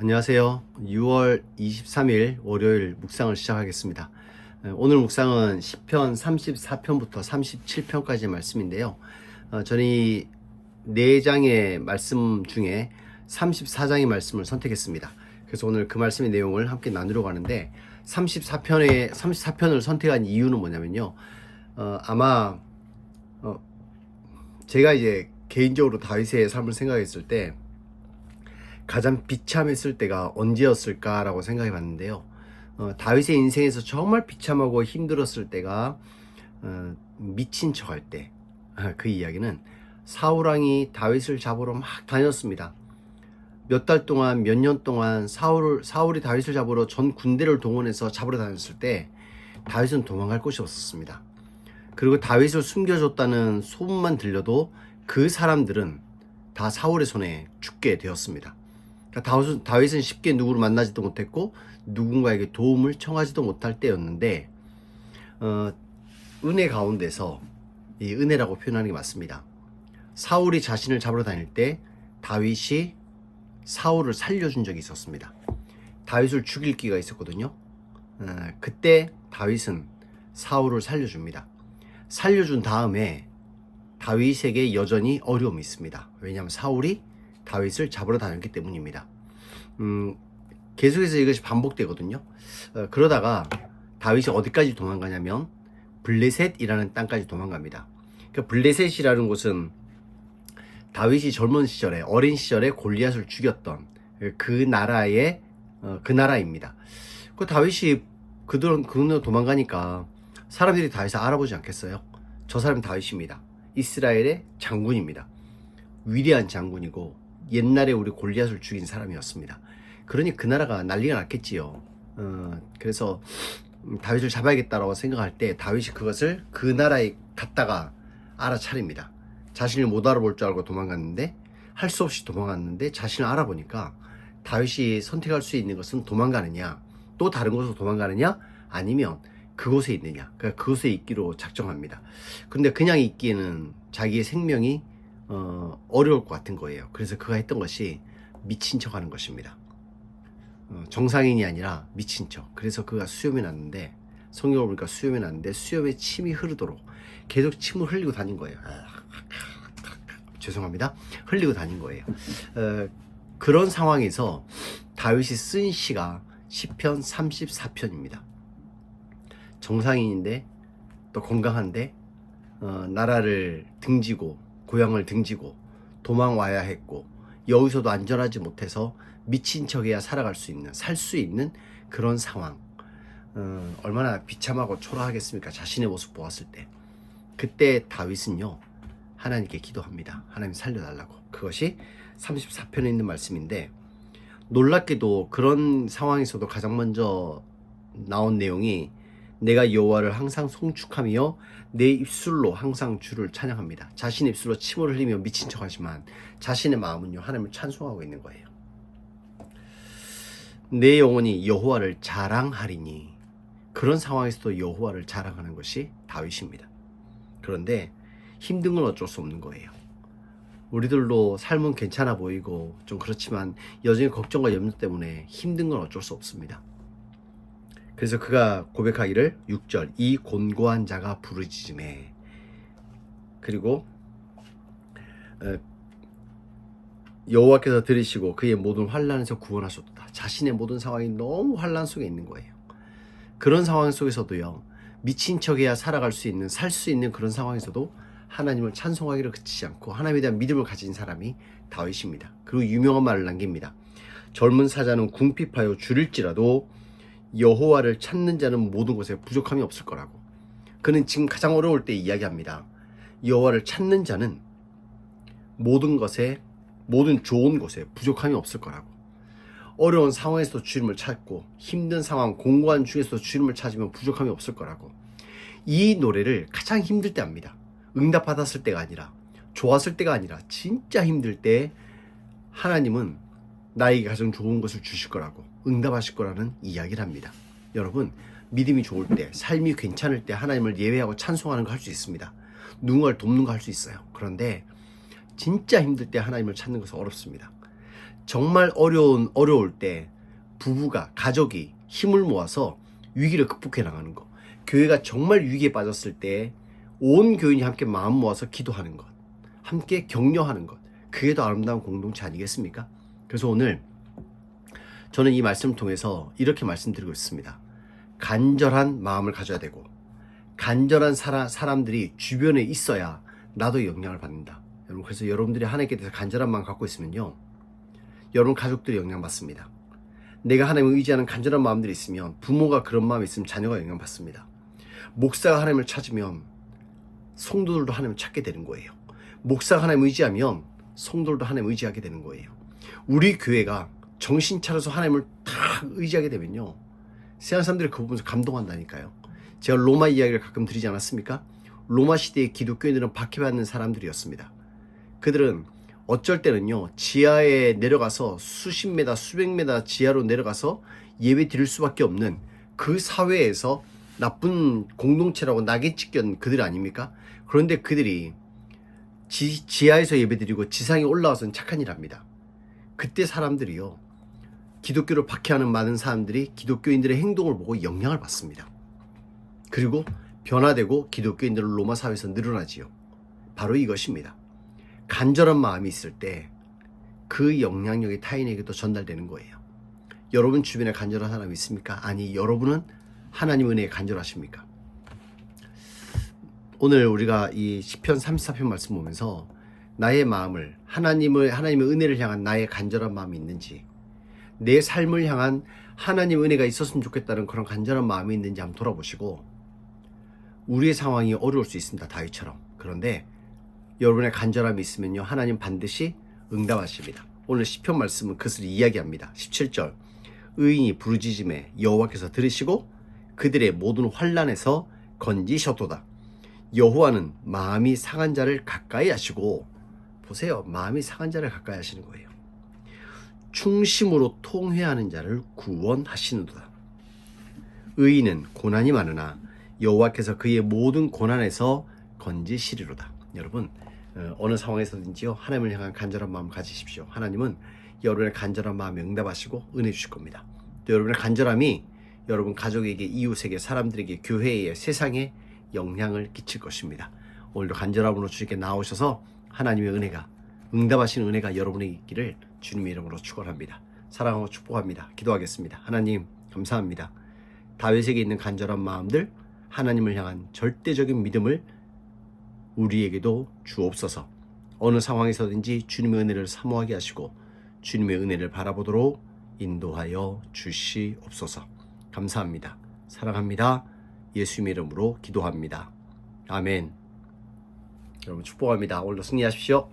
안녕하세요. 6월 23일 월요일 묵상을 시작하겠습니다. 에, 오늘 묵상은 10편 34편부터 37편까지의 말씀인데요. 어, 저는 이 4장의 말씀 중에 34장의 말씀을 선택했습니다. 그래서 오늘 그 말씀의 내용을 함께 나누려고 하는데 34편의 34편을 선택한 이유는 뭐냐면요. 어, 아마 어, 제가 이제 개인적으로 다윗의 삶을 생각했을 때 가장 비참했을 때가 언제였을까라고 생각해 봤는데요. 어, 다윗의 인생에서 정말 비참하고 힘들었을 때가 어, 미친 척할 때. 아, 그 이야기는 사울왕이 다윗을 잡으러 막 다녔습니다. 몇 달 동안, 몇 년 동안 사울을, 사울이 다윗을 잡으러 전 군대를 동원해서 잡으러 다녔을 때 다윗은 도망갈 곳이 없었습니다. 그리고 다윗을 숨겨줬다는 소문만 들려도 그 사람들은 다 사울의 손에 죽게 되었습니다. 그러니까 다윗은, 다윗은 쉽게 누구를 만나지도 못했고 누군가에게 도움을 청하지도 못할 때였는데 어, 은혜 가운데서 이 은혜라고 표현하는 게 맞습니다. 사울이 자신을 잡으러 다닐 때 다윗이 사울을 살려준 적이 있었습니다. 다윗을 죽일 기가 있었거든요. 어, 그때 다윗은 사울을 살려줍니다. 살려준 다음에 다윗에게 여전히 어려움이 있습니다. 왜냐하면 사울이 다윗을 잡으러 다녔기 때문입니다. 음, 계속해서 이것이 반복되거든요. 어, 그러다가 다윗이 어디까지 도망가냐면 블레셋이라는 땅까지 도망갑니다. 그 블레셋이라는 곳은 다윗이 젊은 시절에 어린 시절에 골리앗을 죽였던 그 나라의 어, 그 나라입니다. 그 다윗이 그들 그는 도망가니까 사람들이 다윗을 알아보지 않겠어요? 저 사람이 다윗입니다. 이스라엘의 장군입니다. 위대한 장군이고 옛날에 우리 골리앗을 죽인 사람이었습니다. 그러니 그 나라가 난리가 났겠지요. 어, 그래서 음, 다윗을 잡아야겠다라고 생각할 때 다윗이 그것을 그 나라에 갔다가 알아차립니다. 자신을 못 알아볼 줄 알고 도망갔는데 할 수 없이 도망갔는데 자신을 알아보니까 다윗이 선택할 수 있는 것은 도망가느냐 또 다른 곳으로 도망가느냐 아니면 그곳에 있느냐 그러니까 그곳에 있기로 작정합니다. 근데 그냥 있기에는 자기의 생명이 어, 어려울 것 같은 거예요. 그래서 그가 했던 것이 미친 척 하는 것입니다. 어, 정상인이 아니라 미친 척. 그래서 그가 수염이 났는데 성경을 보니까 수염이 났는데 수염에 침이 흐르도록 계속 침을 흘리고 다닌 거예요. 죄송합니다. 흘리고 다닌 거예요. 어, 그런 상황에서 다윗이 쓴 시가 시편 34편입니다. 정상인인데 또 건강한데 어, 나라를 등지고 고향을 등지고 도망와야 했고 여기서도 안전하지 못해서 미친 척해야 살아갈 수 있는 살 수 있는 그런 상황. 어, 얼마나 비참하고 초라하겠습니까? 자신의 모습 보았을 때. 그때 다윗은요 하나님께 기도합니다. 하나님 살려달라고. 그것이 34편에 있는 말씀인데 놀랍게도 그런 상황에서도 가장 먼저 나온 내용이 내가 여호와를 항상 송축하며 내 입술로 항상 주를 찬양합니다. 자신의 입술로 침을 흘리며 미친 척하지만 자신의 마음은요 하나님을 찬송하고 있는 거예요. 내 영혼이 여호와를 자랑하리니 그런 상황에서도 여호와를 자랑하는 것이 다윗입니다. 그런데 힘든 건 어쩔 수 없는 거예요. 우리들도 삶은 괜찮아 보이고 좀 그렇지만 여전히 걱정과 염려 때문에 힘든 건 어쩔 수 없습니다. 그래서 그가 고백하기를 6절 이 곤고한 자가 부르짖음에 그리고 어, 여호와께서 들으시고 그의 모든 환란에서 구원하셨다. 자신의 모든 상황이 너무 환란 속에 있는 거예요. 그런 상황 속에서도요. 미친 척해야 살아갈 수 있는 살 수 있는 그런 상황에서도 하나님을 찬송하기를 그치지 않고 하나님에 대한 믿음을 가진 사람이 다윗입니다. 그리고 유명한 말을 남깁니다. 젊은 사자는 궁핍하여 줄일지라도 여호와를 찾는 자는 모든 곳에 부족함이 없을 거라고. 그는 지금 가장 어려울 때 이야기합니다. 여호와를 찾는 자는 모든 것에 모든 좋은 곳에 부족함이 없을 거라고. 어려운 상황에서도 주님을 찾고 힘든 상황, 공고한 중에서도 주님을 찾으면 부족함이 없을 거라고. 이 노래를 가장 힘들 때 합니다. 응답 받았을 때가 아니라 좋았을 때가 아니라 진짜 힘들 때 하나님은 나에게 가장 좋은 것을 주실 거라고 응답하실 거라는 이야기를 합니다. 여러분 믿음이 좋을 때 삶이 괜찮을 때 하나님을 예배하고 찬송하는 거 할 수 있습니다. 누군가를 돕는 거 할 수 있어요. 그런데 진짜 힘들 때 하나님을 찾는 것은 어렵습니다. 정말 어려운 어려울 때 부부가 가족이 힘을 모아서 위기를 극복해 나가는 것. 교회가 정말 위기에 빠졌을 때 온 교인이 함께 마음 모아서 기도하는 것. 함께 격려하는 것. 그게 더 아름다운 공동체 아니겠습니까? 그래서 오늘 저는 이 말씀을 통해서 이렇게 말씀드리고 있습니다. 간절한 마음을 가져야 되고 간절한 사라, 사람들이 주변에 있어야 나도 영향을 받는다. 여러분 그래서 여러분들이 하나님께 대해서 간절한 마음 갖고 있으면요. 여러분 가족들이 영향받습니다. 내가 하나님을 의지하는 간절한 마음들이 있으면 부모가 그런 마음이 있으면 자녀가 영향받습니다. 목사가 하나님을 찾으면 성도들도 하나님을 찾게 되는 거예요. 목사가 하나님을 의지하면 성도들도 하나님을 의지하게 되는 거예요. 우리 교회가 정신 차려서 하나님을 다 의지하게 되면요. 세상 사람들이 그 부분에서 감동한다니까요. 제가 로마 이야기를 가끔 드리지 않았습니까? 로마 시대의 기독교인들은 박해받는 사람들이었습니다. 그들은 어쩔 때는요, 지하에 내려가서 수십 메다, 수백 메다 지하로 내려가서 예배 드릴 수밖에 없는 그 사회에서 나쁜 공동체라고 낙에 찍견 그들 아닙니까? 그런데 그들이 지, 지하에서 예배 드리고 지상에 올라와서는 착한 일 합니다. 그때 사람들이요, 기독교를 박해하는 많은 사람들이 기독교인들의 행동을 보고 영향을 받습니다. 그리고 변화되고 기독교인들은 로마 사회에서 늘어나지요. 바로 이것입니다. 간절한 마음이 있을 때 그 영향력이 타인에게도 전달되는 거예요. 여러분 주변에 간절한 사람이 있습니까? 아니, 여러분은 하나님 은혜에 간절하십니까? 오늘 우리가 이 시편 34편 말씀 보면서 나의 마음을 하나님을 하나님의 은혜를 향한 나의 간절한 마음이 있는지 내 삶을 향한 하나님 은혜가 있었으면 좋겠다는 그런 간절한 마음이 있는지 한번 돌아보시고 우리의 상황이 어려울 수 있습니다. 다윗처럼. 그런데 여러분의 간절함이 있으면요. 하나님 반드시 응답하십니다. 오늘 시편 말씀은 그것을 이야기합니다. 17절. 의인이 부르짖음에 여호와께서 들으시고 그들의 모든 환란에서 건지셔도다. 여호와는 마음이 상한 자를 가까이 하시고 보세요. 마음이 상한 자를 가까이 하시는 거예요. 충심으로 통회하는 자를 구원하시는도다. 의인은 고난이 많으나 여호와께서 그의 모든 고난에서 건지시리로다. 여러분 어, 어느 상황에서든지요 하나님을 향한 간절한 마음 가지십시오. 하나님은 여러분의 간절한 마음에 응답하시고 은혜 주실 겁니다. 또 여러분의 간절함이 여러분 가족에게 이웃에게 사람들에게 교회에 세상에 영향을 끼칠 것입니다. 오늘도 간절함으로 주님께 나오셔서 하나님의 은혜가 응답하시는 은혜가 여러분에 있기를 주님의 이름으로 축원합니다. 사랑하고 축복합니다. 기도하겠습니다. 하나님 감사합니다. 다윗에게 있는 간절한 마음들 하나님을 향한 절대적인 믿음을 우리에게도 주옵소서. 어느 상황에서든지 주님의 은혜를 사모하게 하시고 주님의 은혜를 바라보도록 인도하여 주시옵소서. 감사합니다. 사랑합니다. 예수님의 이름으로 기도합니다. 아멘. 여러분 축복합니다. 오늘도 승리하십시오.